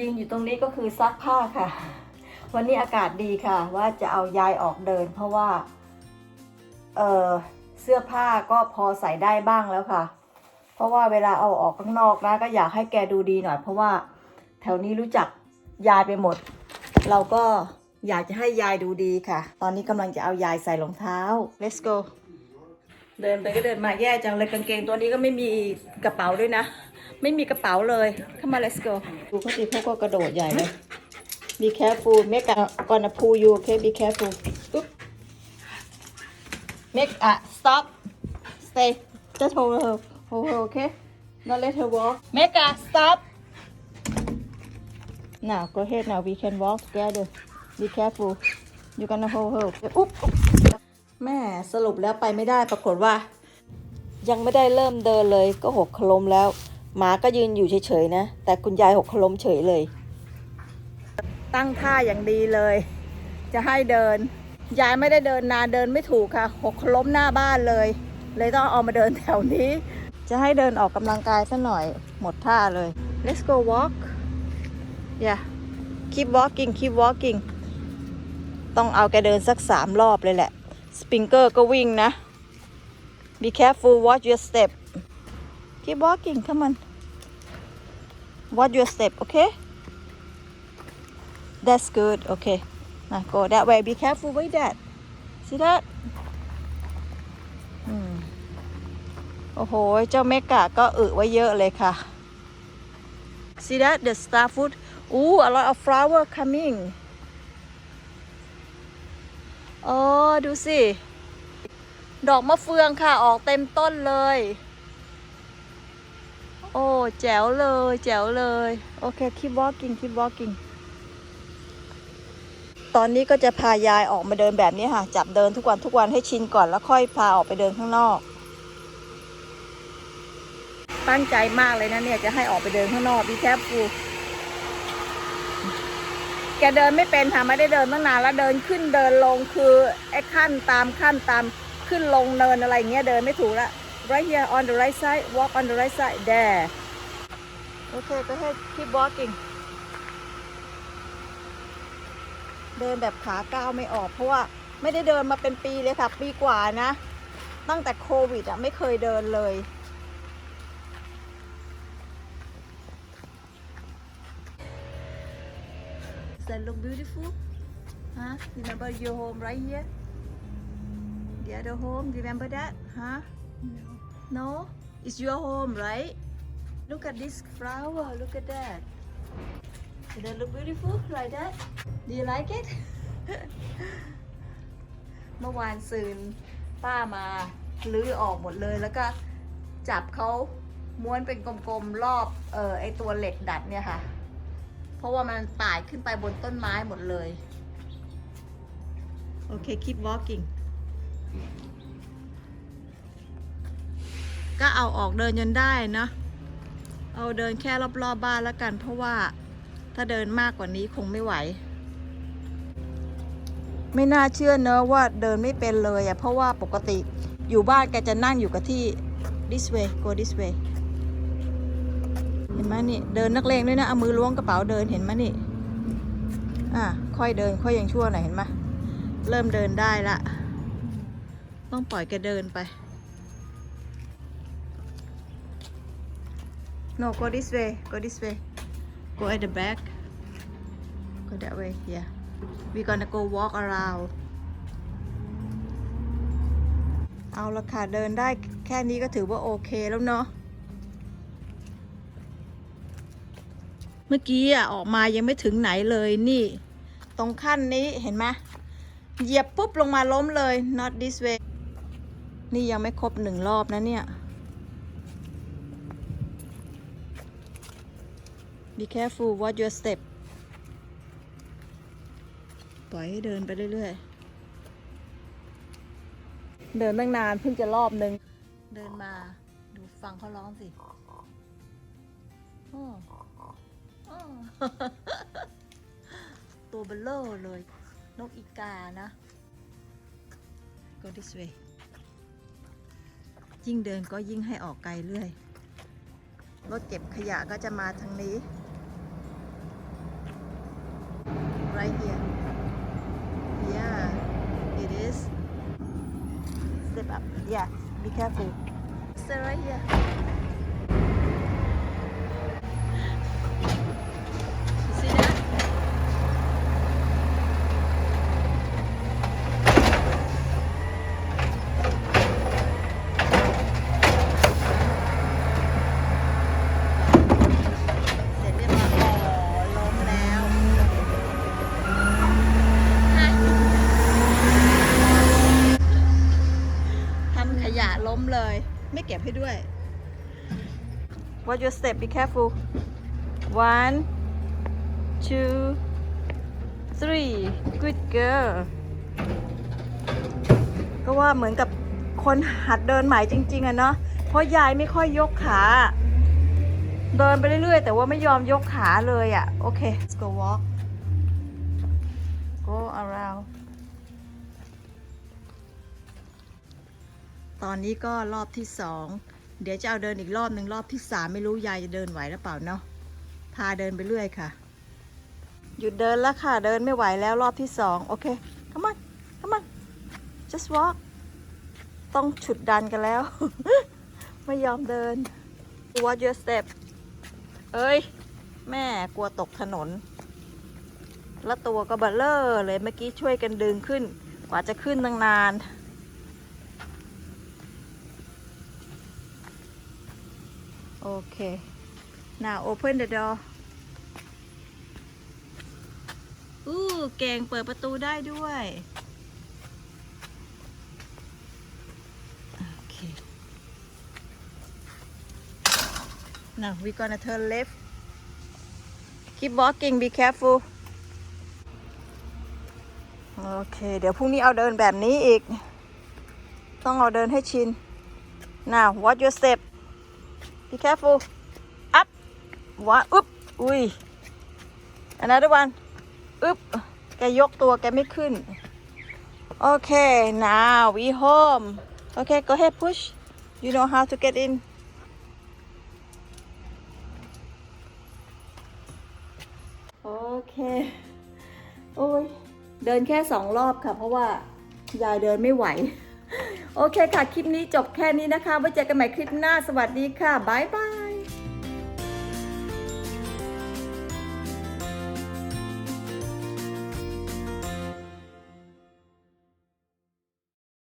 ยืนอยู่ตรงนี้ก็คือซักผ้าค่ะ วันนี้อากาศดีค่ะ ว่าจะเอายายออกเดิน เพราะว่า เออเสื้อผ้าก็พอใส่ได้บ้างแล้วค่ะ เพราะว่าเวลาเอาออกข้างนอกนะก็อยากให้แกดูดีหน่อย เพราะว่าแถวนี้รู้จักยายไปหมด เราก็อยากจะให้ยายดูดีค่ะ ตอนนี้กำลังจะเอายายใส่รองเท้า let's go เดินไปก็เดินมาแย่จังเลยกางเกงตัวนี้ก็ไม่มีกระเป๋าด้วยนะ ไม่มีกระเป๋าเลยเข้ามา let's go ดูเขาสิเขาก็กระโดดใหญ่เลย be careful make a gonna pull you okay be careful make a stop stay just hold her hold her okay not let her walk make a stop now go ahead now we can walk together be careful you gonna hold her อุ๊บแม่สรุปแล้วไปไม่ได้ปรากฏว่า ยังไม่ได้เริ่มเดินเลยก็หกขล้มแล้ว หมาก็ยืนอยู่เฉยๆนะ แต่คุณยายหกขล้มเฉยเลย ตั้งท่าอย่างดีเลย จะให้เดิน ยายไม่ได้เดินนานเดินไม่ถูกค่ะ หกล้มหน้าบ้านเลย เลยต้องเอามาเดินแถวนี้ จะให้เดินออกกำลังกายซะหน่อยหมดท่าเลย let's go walk yeah keep walking keep walking ต้องเอาแกเดินสักสามรอบเลยแหละ สปริงเกอร์ก็วิ่งนะ be careful watch your step keep walking come on watch your step okay that's good okay now go that way be careful with that see that อืมโอ้โห เจ้าเมกะก็อึไว้เยอะเลยค่ะ see that the star fruit อู้ a lot of flower coming อ๋อ ดูสิ ดอกมะเฟืองค่ะ ออกเต็มต้นเลย โอ้แจ๋วเลยแจ๋วเลยโอเค keep walking keep walking ตอนนี้ก็จะพายายออกมาเดินแบบนี้ค่ะ จับเดินทุกวันทุกวันให้ชินก่อนแล้วค่อยพาออกไปเดินข้างนอก ตั้งใจมากเลยนะเนี่ยจะให้ออกไปเดินข้างนอกพี่แคบกูแกเดินไม่เป็นค่ะไม่ได้เดินตั้งนานแล้วเดินขึ้นเดินลงคือไอ้ขั้นตามขั้นตามขึ้นลงเนินอะไรเงี้ยเดินไม่ถูกละ right here on the right side walk on the right side there okay go ahead keep walking เดินแบบขาก้าวไม่ออกเพราะว่าไม่ได้เดินมาเป็นปีเลยค่ะ ปีกว่านะ ตั้งแต่โควิดอะไม่เคยเดินเลย Does that look beautiful? Huh? Remember your home right here? The other home, remember that? Huh? No? It's your home, right? Look at this flower. Look at that. Does that look beautiful like that? Do you like it? เมื่อวานซืนป้ามาลื้อออกหมดเลยแล้วก็จับเขาม้วนเป็นกลมๆรอบเออไอตัวเหล็กดัดเนี่ยค่ะ เพราะว่ามันต่ายขึ้นไปบนต้นไม้หมดเลย โอเค keep walking ก็เอาออกเดินจนได้เนอะเอาเดินแค่รอบๆบบ้านแล้วกัน เพราะว่าถ้าเดินมากกว่านี้คงไม่ไหว ไม่น่าเชื่อเนอะว่าเดินไม่เป็นเลยอะเพราะว่าปกติอยู่บ้านแกจะนั่งอยู่กับที่ this way go this way เห็นไหมนี่ เดินนักเลงด้วยนะ เอามือล้วงกระเป๋าเดินเห็นไหมนี่ อะค่อยเดินค่อยยังชั่วหน่อยเห็นไหมเริ่มเดินได้ละ ต้องปล่อยแกเดินไป no go this way go this way go at the back go that way yeah we gonna go walk around เอาละค่ะ เดินได้แค่นี้ก็ถือว่าโอเคแล้วเนาะ เมื่อกี้อะ ออกมายังไม่ถึงไหนเลยนี่ ตรงขั้นนี้เห็นไหมเหยียบปุ๊บลงมาล้มเลย not this way นี่ยังไม่ครบหนึ่งรอบนะเนี่ย be careful watch your step ปล่อยให้เดินไปเรื่อยๆ เดินตั้งนานเพิ่งจะรอบหนึ่งเดินมาดูฟังเขาร้องสิอ้ออ้อตัวเบลเลอร์เลย นกอีกานะ go this way ยิ่งเดินก็ยิ่งให้ออกไกลเรื่อย รถเก็บขยะก็จะมาทางนี้ right here. Yeah it is. Step up. Yeah be careful. Stay right here ล้มเลย ไม่เก็บให้ด้วย What your step be careful one two three good girl ก็ว่าเหมือนกับคนหัดเดินใหม่จริง ๆอะเนาะเพราะยายไม่ค่อยยกขา เดินไปเรื่อยๆ แต่ว่าไม่ยอมยกขาเลยอะ่ะโอเค let's go walk go around ตอนนี้ก็รอบที่สอง เดี๋ยวจะเอาเดินอีกรอบหนึ่งรอบที่สามไม่รู้ยายจะเดินไหวหรือเปล่าเนาะ พาเดินไปเรื่อยค่ะ หยุดเดินแล้วค่ะ เดินไม่ไหวแล้วรอบที่สองโอเค come on come on just walk ต้องฉุดดันกันแล้ว ไม่ยอมเดิน What your step เอ้ย แม่กลัวตกถนน แล้วตัวก็เบลเลอร์เลยเมื่อกี้ช่วยกันดึงขึ้น กว่าจะขึ้นตั้งนาน โอเค now open the door อู้เก่งเปิดประตูได้ด้วยโอเค now we gonna turn left keep walking be careful โอเค เดี๋ยวพรุ่งนี้เอาเดินแบบนี้อีก ต้องเอาเดินให้ชิน now watch your step be careful up วะอึ๊บอุ้ย another one อึ๊บแกยกตัวแกไม่ขึ้นโอเค now we home โอเค go ahead push you know how to get in โอเคโอ้ย เดินแค่สองรอบค่ะ เพราะว่ายายเดินไม่ไหว โอเคค่ะ คลิปนี้จบแค่นี้นะคะไว้เจอกันใหม่คลิปหน้า สวัสดีค่ะ บ๊ายบาย